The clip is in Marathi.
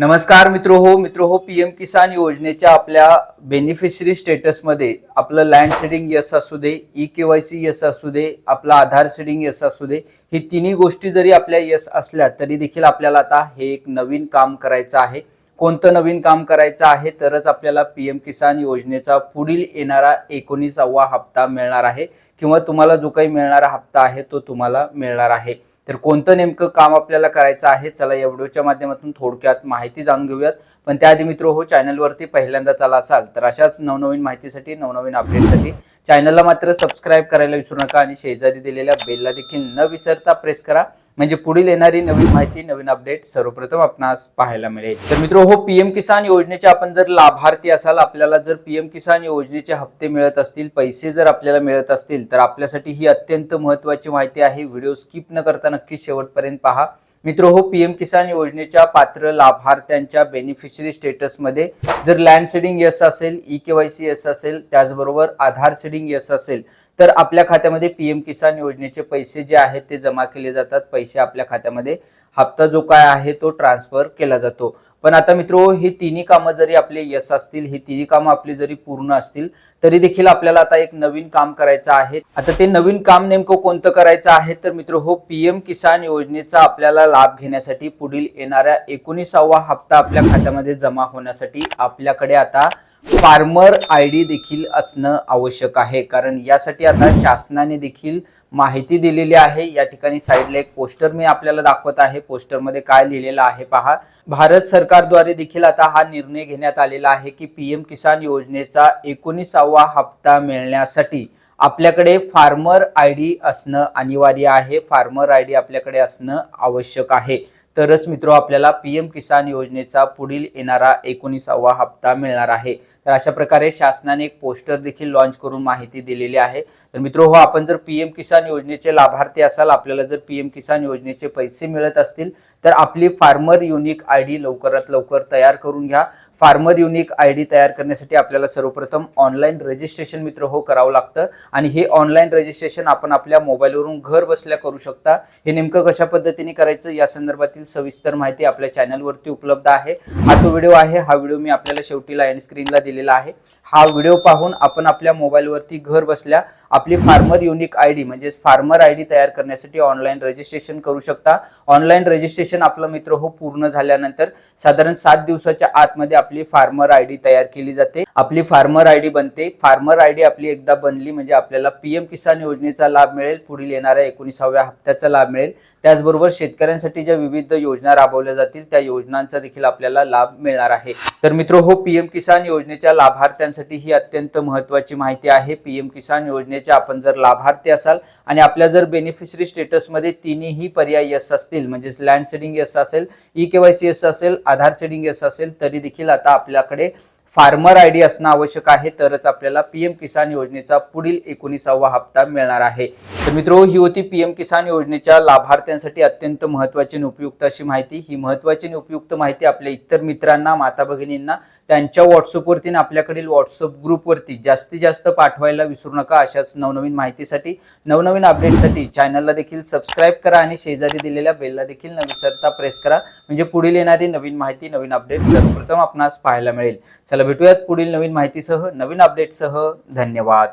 नमस्कार मित्र हो मित्र हो पी एम किसान योजनेच्या आपल्या बेनिफिशरी स्टेटसमध्ये आपलं लँड सेडिंग यस असू दे E K Y C yes असू दे आपलं आधार सेडिंग यस असू दे ही तिन्ही गोष्टी जरी आपल्या यस असल्या तरी देखील आपल्याला आता हे एक नवीन काम करायचं आहे. कोणतं नवीन काम करायचं आहे तरच आपल्याला पी एम किसान योजनेचा पुढील येणारा एकोणीसावा हप्ता मिळणार आहे. किंवा तुम्हाला जो काही मिळणारा हप्ता आहे तो तुम्हाला मिळणार आहे. तर कोणतं नेमकं काम आपल्याला करायचं आहे चला या व्हिडिओच्या माध्यमातून थोडक्यात माहिती जाणून घेऊयात. पण त्याआधी मित्र हो चॅनलवरती पहिल्यांदा चला असाल तर अशाच नवनवीन माहितीसाठी नवनवीन अपडेटसाठी चॅनलला मात्र सबस्क्राईब करायला विसरू नका आणि शेजारी दिलेल्या बेलला देखील न विसरता प्रेस करा. म्हणजे पुढील येणारी नवीन माहिती नवीन अपडेट सर्वप्रथम आपणास पाहायला मिळेल. तर मित्र हो पीएम किसान योजनेचे आपण जर लाभार्थी असाल आपल्याला जर पीएम किसान योजनेचे हप्ते मिळत असतील पैसे जर आपल्याला मिळत असतील तर आपल्यासाठी ही अत्यंत महत्वाची माहिती आहे. व्हिडिओ स्किप न करता नक्की शेवटपर्यंत पहा. मित्र हो पीएम किसान योजनेच्या पात्र लाभार्थ्यांच्या बेनिफिशरी स्टेटसमध्ये जर लँड सेडिंग यस असेल E K Y C yes असेल त्याचबरोबर आधार सेडिंग यस असेल तर आपल्या खात्यामध्ये पीएम किसान योजनेचे पैसे जे आहेत ते जमा केले जातात. पैसे आपल्या खात्यामध्ये हप्ता जो काय आहे तो ट्रान्सफर केला जातो. पण आता मित्र ही तिन्ही कामं जरी आपले यश असतील ही तिन्ही कामं आपली जरी पूर्ण असतील तरी देखील आपल्याला आता एक नवीन काम करायचं आहे. आता ते नवीन काम नेमकं कोणतं करायचं आहे? तर मित्र हो पीएम किसान योजनेचा आपल्याला लाभ घेण्यासाठी पुढील येणाऱ्या एकोणीसावा हप्ता आपल्या खात्यामध्ये जमा होण्यासाठी आपल्याकडे आता फार्मर आय डी देखील असणं आवश्यक आहे. कारण यासाठी आता शासनाने देखील माहिती दिलेली आहे. या ठिकाणी साईडला एक पोस्टर मी आपल्याला दाखवत आहे. पोस्टरमध्ये काय लिहिलेलं आहे पहा. भारत सरकारद्वारे देखील आता हा निर्णय घेण्यात आलेला आहे की पीएम किसान योजनेचा एकोणीसावा हप्ता मिळण्यासाठी आपल्याकडे फार्मर आय डी असणं अनिवार्य आहे. फार्मर आय डी आपल्याकडे असणं आवश्यक आहे. तरच मित्र आपल्याला पी एम किसान योजनेचा पुढील येणारा एकोणीसावा हप्ता मिळणार आहे. तर अशा प्रकारे शासनाने एक पोस्टर देखील लॉन्च करून माहिती दिलेली आहे. तर मित्र हो आपण जर पी एम किसान योजनेचे लाभार्थी असाल आपल्याला जर पी एम किसान योजनेचे पैसे मिळत असतील तर आपली फार्मर युनिक आय डी लवकरात लवकर तयार करून घ्या. फार्मर युनिक आय डी तयार करण्यासाठी आपल्याला सर्वप्रथम ऑनलाईन रजिस्ट्रेशन मित्र हो करावं लागतं. आणि हे ऑनलाईन रजिस्ट्रेशन आपण आपल्या मोबाईलवरून घर बसल्या करू शकता. हे नेमकं कशा पद्धतीने करायचं या संदर्भातील सविस्तर माहिती आपल्या चॅनलवरती उपलब्ध आहे. हा तो व्हिडिओ आहे. हा व्हिडिओ मी आपल्याला शेवटी लाईन स्क्रीनला दिलेला आहे. हा व्हिडिओ पाहून आपण आपल्या मोबाईलवरती घर बसल्या आपली फार्मर युनिक आय डी म्हणजेच फार्मर आय डी तयार करण्यासाठी ऑनलाईन रजिस्ट्रेशन करू शकता. ऑनलाईन रजिस्ट्रेशन आपलं मित्र हो पूर्ण झाल्यानंतर साधारण सात दिवसाच्या आतमध्ये आपली फार्मर आय डी तयार केली जाते. आपली फार्मर आय डी बनते. फार्मर आय डी आपली एकदा बनली म्हणजे आपल्याला पीएम किसान योजनेचा लाभ मिळेल. पुढील येणाऱ्या एकोणीसाव्या हप्त्याचा लाभ मिळेल. त्याचबरोबर शेतकऱ्यांसाठी ज्या विविध योजना राबवल्या जातील त्या योजनांचा देखील आपल्याला लाभ मिळणार आहे. तर मित्र हो पीएम किसान योजनेच्या लाभार्थ्यांसाठी ही अत्यंत महत्वाची माहिती आहे. पीएम किसान योजनेच्या आपण जर लाभार्थी असाल आणि आपल्या जर बेनिफिशरी स्टेटसमध्ये तिन्ही पर्याय यस असतील म्हणजेच लँड सेडिंग यस असेल ई केवायसी यस असेल आधार सेडिंग यस असेल तरी देखील आता आपल्याकडे फार्मर आय डी असणं आवश्यक आहे तरच आपल्याला पी एम किसान योजनेचा पुढील एकोणीसावा हप्ता मिळणार आहे. तर मित्रो ही होती पीएम किसान योजनेच्या लाभार्थ्यांसाठी अत्यंत महत्वाची आणि उपयुक्त अशी माहिती. ही महत्वाची आणि उपयुक्त माहिती आपल्या इतर मित्रांना माता भगिनींना त्यांच्या व्हॉट्सअपवरती आणि आपल्याकडील व्हॉट्सअप ग्रुपवरती जास्तीत जास्त पाठवायला विसरू नका अशाच नवनवीन माहितीसाठी नवनवीन अपडेटसाठी चॅनलला देखील सबस्क्राईब करा आणि शेजारी दिलेल्या बेलला देखील न विसरता प्रेस करा. म्हणजे पुढील येणारी नवीन माहिती नवीन अपडेट सर्वप्रथम आपणास पाहायला मिळेल. चला भेटूयात पुढील नवीन माहितीसह नवीन अपडेटसह धन्यवाद.